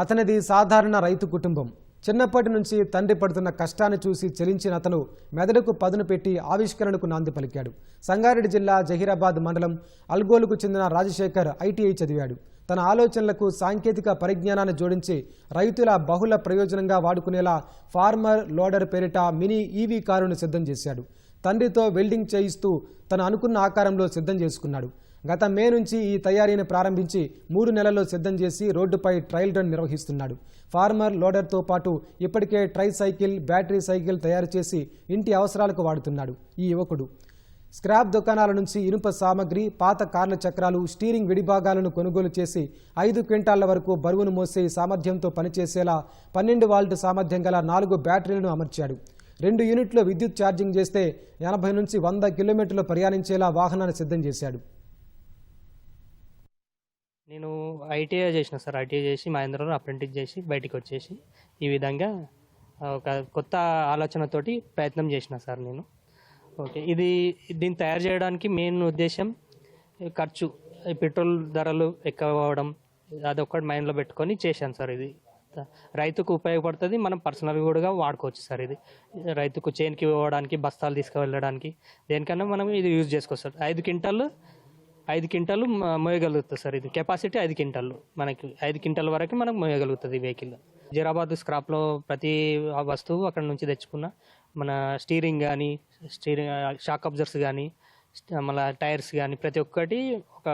అతనిది సాధారణ రైతు కుటుంబం. చిన్నప్పటి నుంచి తండ్రి పడుతున్న కష్టాన్ని చూసి చెలించిన అతను మెదడుకు పదును పెట్టి ఆవిష్కరణకు నాంది పలికాడు. సంగారెడ్డి జిల్లా జహీరాబాద్ మండలం అల్గోలుకు చెందిన రాజశేఖర్ ఐటీఐ చదివాడు. తన ఆలోచనలకు సాంకేతిక పరిజ్ఞానాన్ని జోడించి రైతుల బహుళ ప్రయోజనంగా వాడుకునేలా ఫార్మర్ లోడర్ పేరిట మినీ ఈవీ కారును సిద్ధం చేశాడు. తండ్రితో వెల్డింగ్ చేయిస్తూ తను అనుకున్న ఆకారంలో సిద్ధం చేసుకున్నాడు. గత మే నుంచి ఈ తయారీని ప్రారంభించి మూడు నెలల్లో సిద్ధం చేసి రోడ్డుపై ట్రయల్ రన్ నిర్వహిస్తున్నాడు. ఫార్మర్ లోడర్తో పాటు ఇప్పటికే ట్రై సైకిల్ బ్యాటరీ సైకిల్ తయారు చేసి ఇంటి అవసరాలకు వాడుతున్నాడు ఈ యువకుడు. స్క్రాప్ దుకాణాల నుంచి ఇనుప సామగ్రి పాత కార్ల చక్రాలు స్టీరింగ్ విడిభాగాలను కొనుగోలు చేసి ఐదు క్వింటాళ్ళ వరకు బరువును మోసే సామర్థ్యంతో పనిచేసేలా పన్నెండు వాల్ట్ సామర్థ్యం గల నాలుగు బ్యాటరీలను అమర్చాడు. రెండు యూనిట్లు విద్యుత్ ఛార్జింగ్ చేస్తే ఎనభై నుంచి వంద కిలోమీటర్లు ప్రయాణించేలా వాహనాన్ని సిద్ధం చేశాడు. నేను ఐటీఐ చేసిన సార్. ఐటీఐ చేసి మహేంద్రలో అప్రెంటిస్ చేసి బయటికి వచ్చేసి ఈ విధంగా ఒక కొత్త ఆలోచనతోటి ప్రయత్నం చేసిన సార్ నేను. ఓకే ఇది దీన్ని తయారు చేయడానికి మెయిన్ ఉద్దేశం ఖర్చు పెట్రోల్ ధరలు ఎక్కువ అవ్వడం అదొక్కటి మైండ్లో పెట్టుకొని చేశాను సార్ ఇది. రైతుకు ఉపయోగపడుతుంది మనం పర్సనల్గా కూడా వాడుకోవచ్చు సార్ ఇది. రైతుకు చేనుకి పోవడానికి బస్తాలు తీసుకువెళ్ళడానికి దేనికన్నా మనం ఇది యూజ్ చేసుకోవచ్చు సార్. ఐదు క్వింటాలు ఐదు క్వింటాలు మ- మోయగలుగుతుంది సార్ ఇది. కెపాసిటీ ఐదు క్వింటాలు. మనకి ఐదు క్వింటాల వరకు మనకు మోయగలుగుతుంది ఈ వెహికల్. జీరాబాద్ స్క్రాప్లో ప్రతి ఆ వస్తువు అక్కడ నుంచి తెచ్చుకున్న మన స్టీరింగ్ కానీ స్టీరింగ్ షాక్ అబ్జర్స్ కానీ మళ్ళీ టైర్స్ కానీ ప్రతి ఒక్కటి ఒక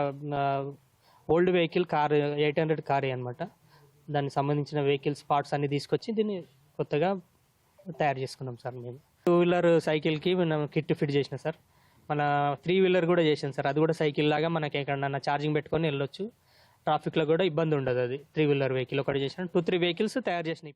old vehicle car eight hundred కారే అనమాట దానికి సంబంధించిన వెహికల్స్ పార్ట్స్ అన్ని తీసుకొచ్చి దీన్ని కొత్తగా తయారు చేసుకున్నాం సార్ మేము. టూ వీలర్ సైకిల్కి మనం కిట్ ఫిట్ చేసిన సార్. మన త్రీ వీలర్ కూడా చేసాం సార్. అది కూడా సైకిల్ లాగా మనకి ఎక్కడన్నా ఛార్జింగ్ పెట్టుకొని వెళ్ళొచ్చు. ట్రాఫిక్లో కూడా ఇబ్బంది ఉండదు అది. త్రీ వీలర్ వెహికల్ ఒకటి చేసిన టూ త్రీ వెహికల్స్ తయారు చేసినాయి.